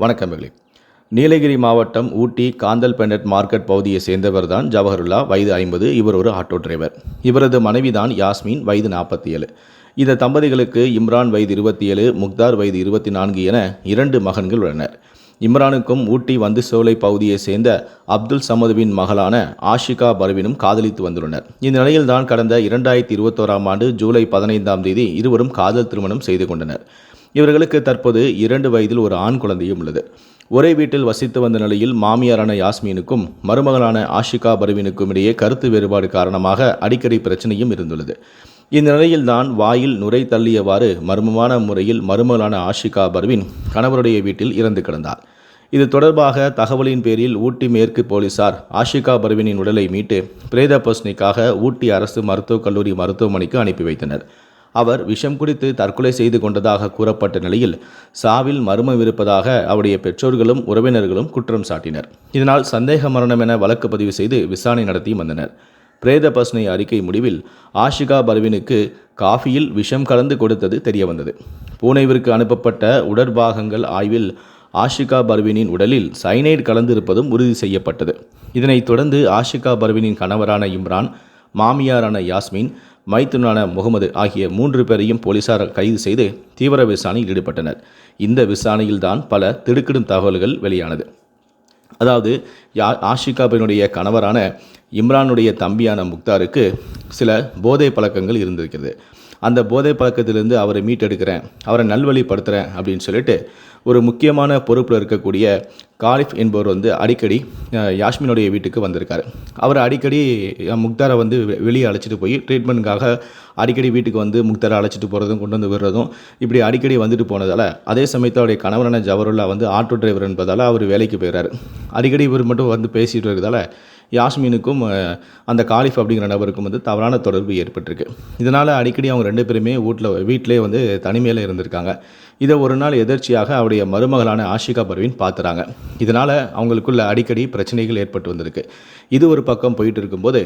வணக்கம் நீலகிரி மாவட்டம் ஊட்டி காந்தல் பெண்டட் மார்க்கெட் பகுதியை சேர்ந்தவர் தான் ஜவஹர்லா வயது ஐம்பது இவர் ஒரு ஆட்டோ டிரைவர். இவரது மனைவி தான் யாஸ்மின் வயது நாற்பத்தி ஏழு இந்த தம்பதிகளுக்கு இம்ரான் வயது இருபத்தி ஏழு முக்தார் வயது இருபத்தி நான்கு என இரண்டு மகன்கள் உள்ளனர். இம்ரானுக்கும் ஊட்டி வந்து சோலை பகுதியை சேர்ந்த அப்துல் சமதுவின் மகளான ஆஷிகா பர்வினும் காதலித்து வந்துள்ளனர். இந்நிலையில்தான் கடந்த இரண்டாயிரத்தி இருபத்தோராம் ஆண்டு ஜூலை பதினைந்தாம் தேதி இருவரும் காதல் திருமணம் செய்து கொண்டனர். இவர்களுக்கு தற்போது இரண்டு வயதில் ஒரு ஆண் குழந்தையும் உள்ளது. ஒரே வீட்டில் வசித்து வந்த நிலையில் மாமியாரான யாஸ்மீனுக்கும் மருமகளான ஆஷிகா பர்வினுக்கும் இடையே கருத்து வேறுபாடு காரணமாக அடிக்கடி பிரச்சனையும் இருந்துள்ளது. இந்த நிலையில்தான் வாயில் நுரை தள்ளியவாறு மர்மமான முறையில் மருமகளான ஆஷிகா பர்வின் கணவருடைய வீட்டில் இறந்து கிடந்தார். இது தொடர்பாக தகவலின் பேரில் ஊட்டி மேற்கு போலீசார் ஆஷிகா பர்வினின் உடலை மீட்டு பிரேத பரிசோதனைக்காக ஊட்டி அரசு மருத்துவக் கல்லூரி மருத்துவமனைக்கு அனுப்பி வைத்தனர். அவர் விஷம் குடித்து தற்கொலை செய்து கொண்டதாக கூறப்பட்ட நிலையில் சாவில் மர்மம் இருப்பதாக அவருடைய பெற்றோர்களும் உறவினர்களும் குற்றம் சாட்டினர். இதனால் சந்தேக மரணம் என வழக்கு பதிவு செய்து விசாரணை நடத்தி வந்தனர். பிரேத பஸ்னை அறிக்கை முடிவில் ஆஷிகா பர்வினுக்கு காஃபியில் விஷம் கலந்து கொடுத்தது தெரியவந்தது. பூனேவிற்கு அனுப்பப்பட்ட உடற்பாகங்கள் ஆய்வில் ஆஷிகா பர்வினின் உடலில் சைனைடு கலந்திருப்பதும் உறுதி செய்யப்பட்டது. இதனைத் தொடர்ந்து ஆஷிகா பர்வினின் கணவரான இம்ரான் மாமியாரான யாஸ்மின் மைத்துனான முகமது ஆகிய மூன்று பேரையும் போலீசார் கைது செய்து தீவிர விசாரணையில் ஈடுபட்டனர். இந்த விசாரணையில்தான் பல திடுக்கிடும் தகவல்கள் வெளியானது. அதாவது யா ஆஷிகாபினுடைய கணவரான இம்ரானுடைய தம்பியான முக்தாருக்கு சில போதை பழக்கங்கள் இருந்திருக்கிறது. அந்த போதை பழக்கத்திலிருந்து அவரை மீட்டெடுக்கிறேன் அவரை நல்வழிப்படுத்துகிறேன் அப்படின்னு சொல்லிட்டு ஒரு முக்கியமான பொறுப்பில் இருக்கக்கூடிய காலிஃப் என்பவர் வந்து அடிக்கடி யாஷ்மினுடைய யாஸ்மினுடைய வீட்டுக்கு வந்திருக்கார். அவர் அடிக்கடி முக்தாரை வந்து வெ- வெளியே அழைச்சிட்டு போய் ட்ரீட்மெண்ட்டுக்காக அடிக்கடி வீட்டுக்கு வந்து முக்தாரை அழைச்சிட்டு போகிறதும் கொண்டு வந்து விடுறதும் இப்படி அடிக்கடி வந்துட்டு போனதால் அதே சமயத்தில் அவருடைய கணவரான ஜவருல்லா வந்து ஆட்டோ டிரைவர் என்பதால் அவர் வேலைக்கு போயிடுறாரு அடிக்கடி இவர் மட்டும் வந்து பேசிகிட்டு இருக்கிறதால யாஸ்மினுக்கும் அந்த காலிஃப் அப்படிங்கிற நபருக்கும் வந்து தவறான தொடர்பு ஏற்பட்டிருக்கு. இதனால் அடிக்கடி அவங்க ரெண்டு பேருமே வீட்டில் வீட்டிலே வந்து தனிமையில் இருந்திருக்காங்க. இதை ஒரு நாள் எதர்ச்சியாக அவருடைய மருமகளான ஆஷிகா பர்வீன் பார்த்துறாங்க. இதனால் அவங்களுக்குள்ள அடிக்கடி பிரச்சனைகள் ஏற்பட்டு வந்திருக்கு. இது ஒரு பக்கம் போயிட்டு இருக்கும்போது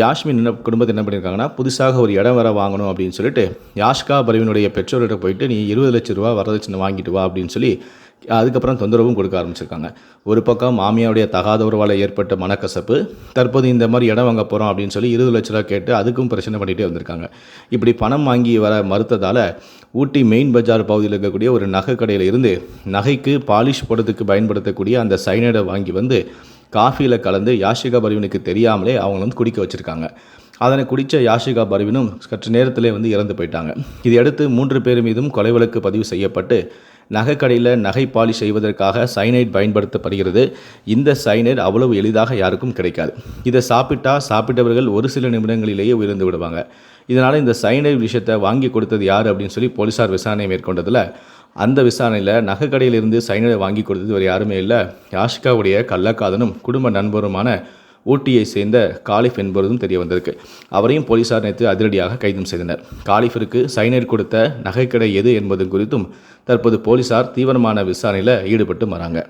யாஷ்மின் என்ன குடும்பத்தை என்ன பண்ணியிருக்காங்கன்னா புதுசாக ஒரு இடம் வர வாங்கணும் அப்படின்னு சொல்லிட்டு யாஷ்கா பர்வீனுடைய பெற்றோர்கிட்ட போயிட்டு நீ இருபது லட்ச ரூபா வரதட்சணை வாங்கிட்டு வா அப்படின்னு சொல்லி அதுக்கப்புறம் தொந்தரவும் கொடுக்க ஆரம்பிச்சிருக்காங்க. ஒரு பக்கம் மாமியாருடைய தகாத உறவால் ஏற்பட்ட மனக்கசப்பு தற்போது இந்த மாதிரி இடம் வாங்க போகிறோம் அப்படின்னு சொல்லி இருபது லட்ச ரூபா கேட்டு அதுக்கும் பிரச்சனை பண்ணிகிட்டே வந்திருக்காங்க. இப்படி பணம் வாங்கி வர மறுத்ததால் ஊட்டி மெயின் பஜார் பகுதியில் இருக்கக்கூடிய ஒரு நகை கடையில் இருந்து நகைக்கு பாலிஷ் போடுறதுக்கு பயன்படுத்தக்கூடிய அந்த சைனைடை வாங்கி வந்து காஃபியில் கலந்து யாஷிகா பர்வீனுக்கு தெரியாமலே அவங்கள வந்து குடிக்க வச்சுருக்காங்க. அதனை குடித்த யாஷிகா பர்வீனும் சற்று நேரத்திலே வந்து இறந்து போயிட்டாங்க. இதையடுத்து மூன்று பேர் மீதும் கொலை வழக்கு பதிவு செய்யப்பட்டு நகைக்கடையில் நகை பாலிஷ் செய்வதற்காக சைனைட் பயன்படுத்தப்படுகிறது. இந்த சைனைட் அவ்வளவு எளிதாக யாருக்கும் கிடைக்காது. இதை சாப்பிட்டா சாப்பிட்டவர்கள் ஒரு சில நிமிடங்களிலேயே உயர்ந்து விடுவாங்க. இதனால் இந்த சைனைட் விஷயத்தை வாங்கி கொடுத்தது யார் அப்படின்னு சொல்லி போலீசார் விசாரணை மேற்கொண்டதில் அந்த விசாரணையில் நகைக்கடையிலிருந்து சைனைடை வாங்கி கொடுத்தது வேறு யாருமே இல்லை. யாஷிகாவுடைய கள்ளக்காதனும் குடும்ப நண்பருமான ஊட்டியை சேர்ந்த காலிஃப் என்பதும் தெரிய வந்திருக்கு. அவரையும் போலீசார் நேற்று அதிரடியாக கைதும் செய்தனர். காலிஃபிற்கு சைனைட் கொடுத்த நகைக்கடை எது என்பது குறித்தும் தற்போது போலீசார் தீவிரமான விசாரணையில் ஈடுபட்டு வராங்க.